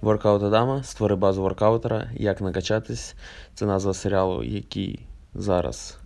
Воркаут Адама, створи базу воркаутера, як накачатись. Це назва серіалу, який зараз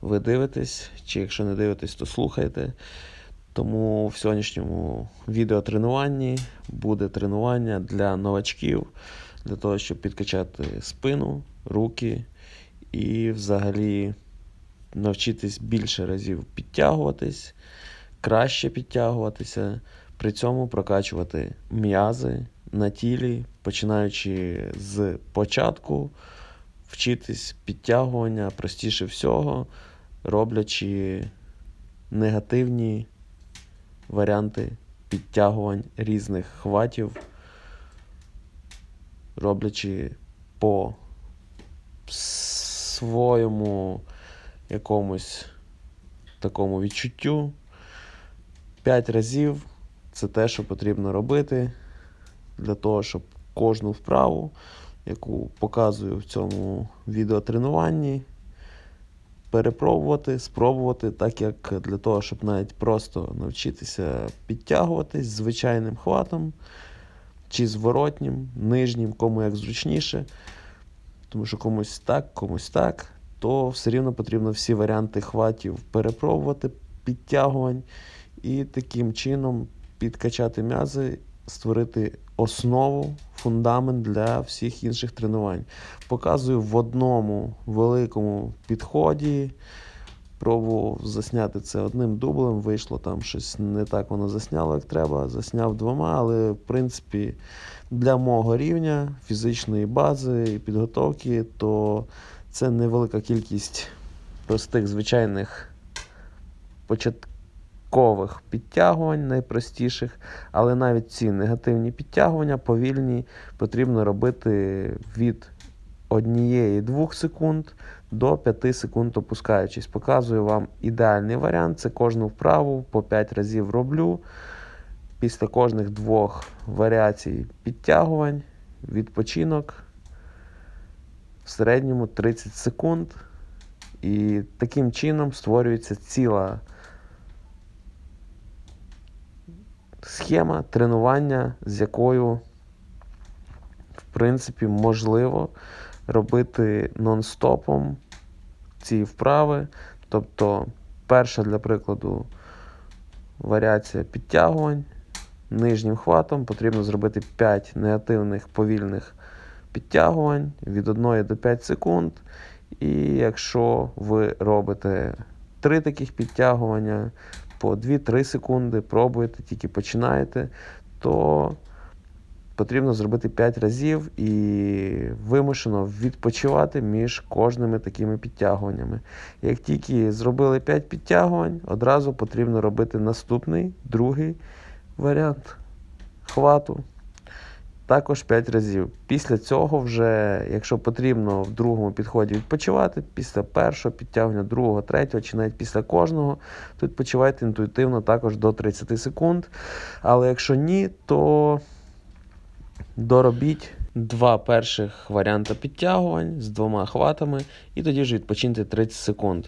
ви дивитесь, чи якщо не дивитесь, то слухайте. Тому в сьогоднішньому відеотренуванні буде тренування для новачків, для того, щоб підкачати спину, руки і взагалі навчитись більше разів підтягуватись, краще підтягуватися, при цьому прокачувати м'язи на тілі, починаючи з початку, вчитись підтягування простіше всього, роблячи негативні варіанти підтягувань різних хватів, роблячи по своєму якомусь такому відчуттю. П'ять разів це те, що потрібно робити для того, щоб кожну вправу, яку показую в цьому відеотренуванні, перепробувати, спробувати, так як для того, щоб навіть просто навчитися підтягуватись звичайним хватом чи зворотнім, нижнім, кому як зручніше. Тому що комусь так, комусь так, то все рівно потрібно всі варіанти хватів перепробувати, підтягувань і таким чином підкачати м'язи, створити основу, фундамент для всіх інших тренувань. Показую в одному великому підході. Пробував засняти це одним дублем, вийшло там щось не так воно засняло, як треба. Засняв двома, але в принципі для мого рівня фізичної бази і підготовки, то це невелика кількість простих звичайних початкових підтягувань, найпростіших, але навіть ці негативні підтягування повільні потрібно робити від 1-2 секунд до 5 секунд опускаючись. Показую вам ідеальний варіант. Це кожну вправу по 5 разів роблю. Після кожних двох варіацій підтягувань, відпочинок в середньому 30 секунд. І таким чином створюється ціла схема тренування, з якою, в принципі, можливо робити нон-стопом ці вправи. Тобто, перша, для прикладу, варіація підтягувань. Нижнім хватом потрібно зробити 5 негативних повільних підтягувань від 1 до 5 секунд. І якщо ви робите 3 таких підтягування по 2-3 секунди, пробуєте, тільки починаєте, то потрібно зробити 5 разів і вимушено відпочивати між кожними такими підтягуваннями. Як тільки зробили 5 підтягувань, одразу потрібно робити наступний, другий варіант хвату. Також 5 разів. Після цього, вже, якщо потрібно в другому підході відпочивати, після першого підтягування, другого, третього, чи навіть після кожного, то відпочивайте інтуїтивно також до 30 секунд. Але якщо ні, то доробіть два перших варіанти підтягувань з двома хватами, і тоді ж відпочиньте 30 секунд.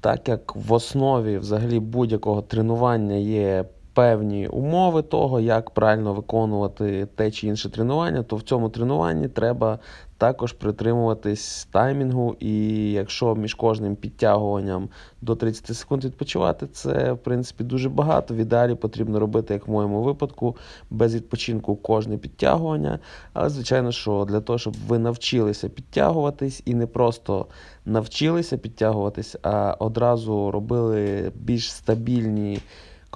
Так як в основі взагалі будь-якого тренування є певні умови того, як правильно виконувати те чи інше тренування, то в цьому тренуванні треба також притримуватись таймінгу. І якщо між кожним підтягуванням до 30 секунд відпочивати, це в принципі дуже багато. В ідеалі потрібно робити, як в моєму випадку, без відпочинку кожне підтягування. Але, звичайно, що для того, щоб ви навчилися підтягуватись і не просто навчилися підтягуватись, а одразу робили більш стабільні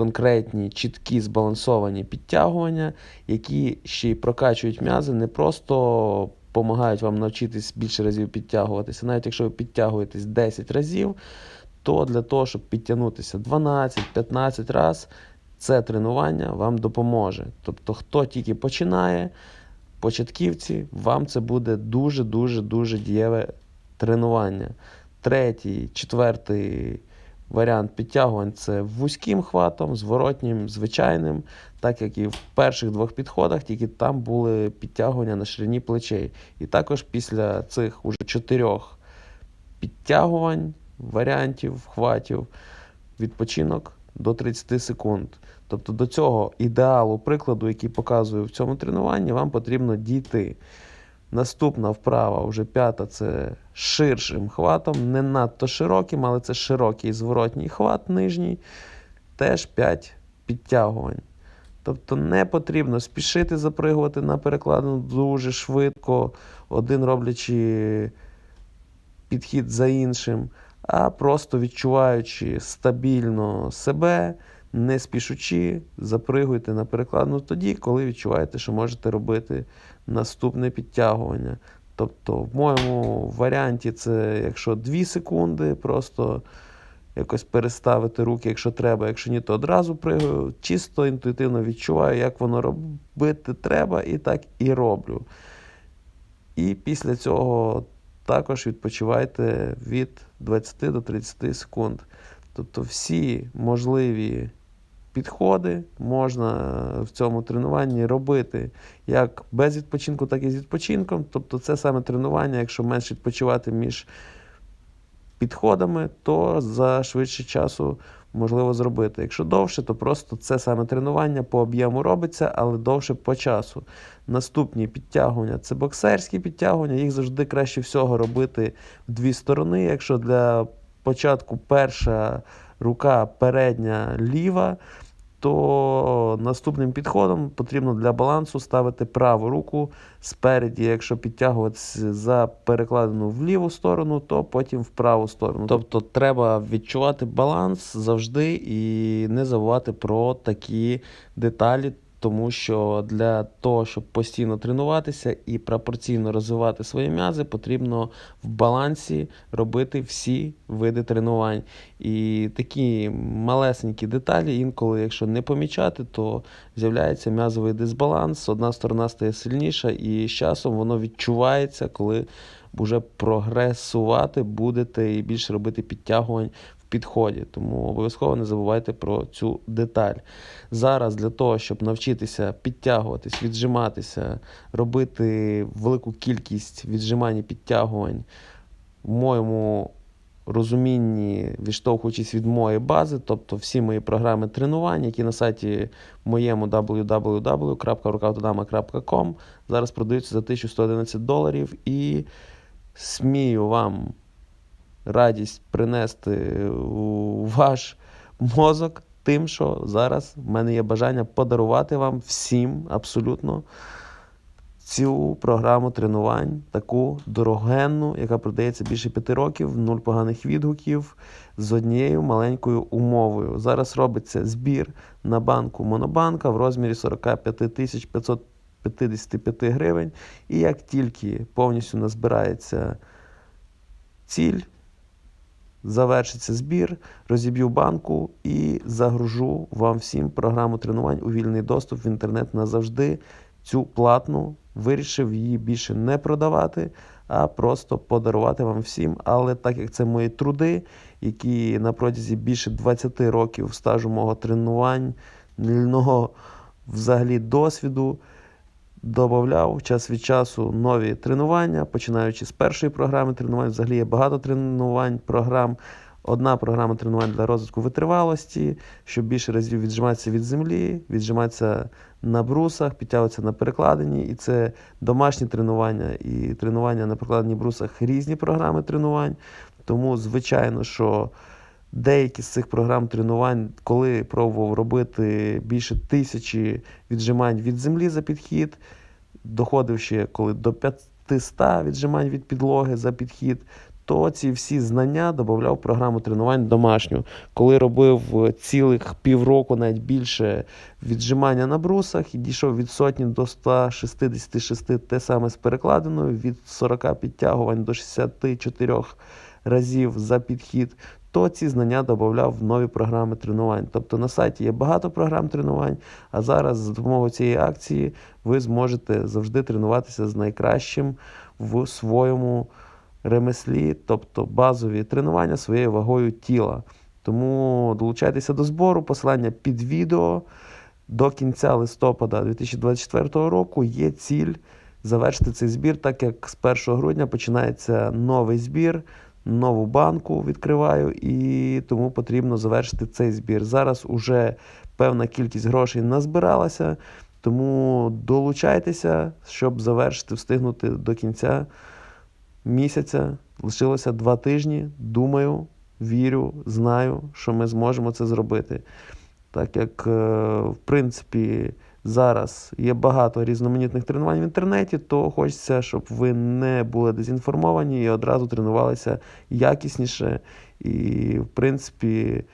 конкретні, чіткі, збалансовані підтягування, які ще й прокачують м'язи, не просто допомагають вам навчитись більше разів підтягуватися. Навіть якщо ви підтягуєтесь 10 разів, то для того, щоб підтягнутися 12-15 разів, це тренування вам допоможе. Тобто, хто тільки починає, початківці, вам це буде дуже-дуже дуже дієве тренування. Третій, четвертий варіант підтягувань це вузьким хватом, зворотнім, звичайним, так як і в перших двох підходах, тільки там були підтягування на ширині плечей. І також після цих уже чотирьох підтягувань, варіантів, хватів, відпочинок до 30 секунд. Тобто до цього ідеалу прикладу, який показую в цьому тренуванні, вам потрібно дійти. Наступна вправа, вже п'ята, це ширшим хватом, не надто широким, але це широкий зворотній хват нижній, теж 5 підтягувань. Тобто не потрібно спішити запригувати на перекладину дуже швидко, один роблячи підхід за іншим, а просто відчуваючи стабільно себе, не спішучи, запригуйте на перекладину тоді, коли відчуваєте, що можете робити наступне підтягування. Тобто, в моєму варіанті це якщо 2 секунди, просто якось переставити руки, якщо треба, якщо ні, то одразу пригаю. Чисто інтуїтивно відчуваю, як воно робити треба, і так і роблю. І після цього також відпочивайте від 20 до 30 секунд. Тобто всі можливі підходи можна в цьому тренуванні робити як без відпочинку, так і з відпочинком. Тобто це саме тренування, якщо менше відпочивати між підходами, то за швидше часу можливо зробити. Якщо довше, то просто це саме тренування по об'єму робиться, але довше по часу. Наступні підтягування це боксерські підтягування. Їх завжди краще всього робити в дві сторони. Якщо для початку перша рука передня ліва, то наступним підходом потрібно для балансу ставити праву руку спереді. Якщо підтягуватися за перекладину в ліву сторону, то потім в праву сторону. Тобто треба відчувати баланс завжди і не забувати про такі деталі. Тому що для того, щоб постійно тренуватися і пропорційно розвивати свої м'язи, потрібно в балансі робити всі види тренувань. І такі малесенькі деталі, інколи, якщо не помічати, то з'являється м'язовий дисбаланс. Одна сторона стає сильніша, і з часом воно відчувається, коли вже прогресувати будете і більше робити підтягувань підході, тому обов'язково не забувайте про цю деталь. Зараз для того, щоб навчитися підтягуватись, віджиматися, робити велику кількість віджимань і підтягувань в моєму розумінні, відштовхуючись від моєї бази, тобто всі мої програми тренувань, які на сайті моєму www.workoutodama.com зараз продаються за 1111 доларів і смію вам радість принести у ваш мозок тим, що зараз в мене є бажання подарувати вам всім абсолютно цю програму тренувань, таку дорогенну, яка продається більше п'яти років, нуль поганих відгуків з однією маленькою умовою. Зараз робиться збір на банку Монобанка в розмірі 45 тисяч 555 гривень. І як тільки повністю назбирається ціль, завершиться збір, розіб'ю банку і загружу вам всім програму тренувань у вільний доступ в інтернет назавжди. Цю платну вирішив її більше не продавати, а просто подарувати вам всім. Але так як це мої труди, які на протязі більше 20 років стажу мого тренувального взагалі досвіду. Додавав час від часу нові тренування, починаючи з першої програми тренувань. Взагалі є багато тренувань, програм. Одна програма тренувань для розвитку витривалості, щоб більше разів віджиматися від землі, віджиматися на брусах, підтягуватися на перекладині. І це домашні тренування і тренування на перекладині брусах різні програми тренувань. Тому, звичайно, що деякі з цих програм тренувань, коли пробував робити більше тисячі віджимань від землі за підхід, доходив ще коли до 500 віджимань від підлоги за підхід, то ці всі знання додавав програму тренувань домашню. Коли робив цілих півроку, навіть більше віджимання на брусах і дійшов від сотні до 166 те саме з перекладиною, від 40 підтягувань до 64 разів за підхід, то ці знання додавав в нові програми тренувань. Тобто на сайті є багато програм тренувань, а зараз за допомогою цієї акції ви зможете завжди тренуватися з найкращим в своєму ремеслі, тобто базові тренування своєю вагою тіла. Тому долучайтеся до збору, посилання під відео. До кінця листопада 2024 року є ціль завершити цей збір, так як з 1 грудня починається новий збір нову банку відкриваю, і тому потрібно завершити цей збір. Зараз уже певна кількість грошей назбиралася, тому долучайтеся, щоб завершити, встигнути до кінця місяця. Лишилося два тижні. Думаю, вірю, знаю, що ми зможемо це зробити. Так як, е, в принципі, зараз є багато різноманітних тренувань в інтернеті, то хочеться, щоб ви не були дезінформовані і одразу тренувалися якісніше. І, в принципі,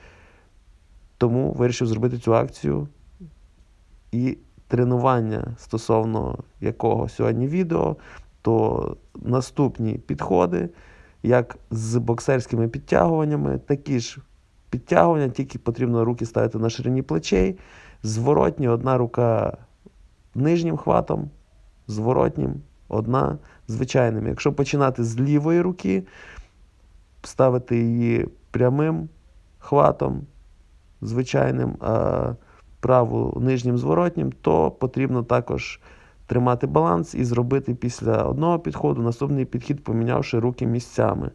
тому вирішив зробити цю акцію. І тренування стосовно якого сьогодні відео, то наступні підходи, як з боксерськими підтягуваннями, такі ж підтягування, тільки потрібно руки ставити на ширині плечей. Зворотні одна рука нижнім хватом, зворотнім одна звичайним. Якщо починати з лівої руки, ставити її прямим хватом, звичайним, а праву нижнім зворотнім, то потрібно також тримати баланс і зробити після одного підходу наступний підхід, помінявши руки місцями.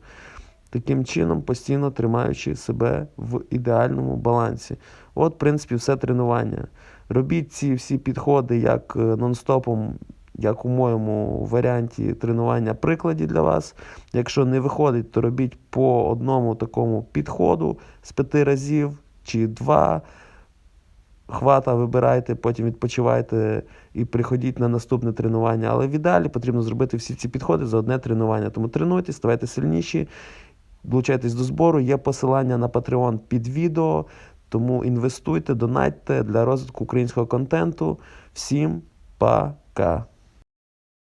Таким чином, постійно тримаючи себе в ідеальному балансі. От, в принципі, все тренування. Робіть ці всі підходи як е, нон-стопом, як у моєму варіанті тренування прикладі для вас. Якщо не виходить, то робіть по одному такому підходу з п'яти разів чи два. Хвата вибирайте, потім відпочивайте і приходіть на наступне тренування. Але в ідеалі потрібно зробити всі ці підходи за одне тренування. Тому тренуйтесь, ставайте сильніші, долучайтесь до збору. Є посилання на Patreon під відео. Тому інвестуйте, донатьте для розвитку українського контенту. Всім пока!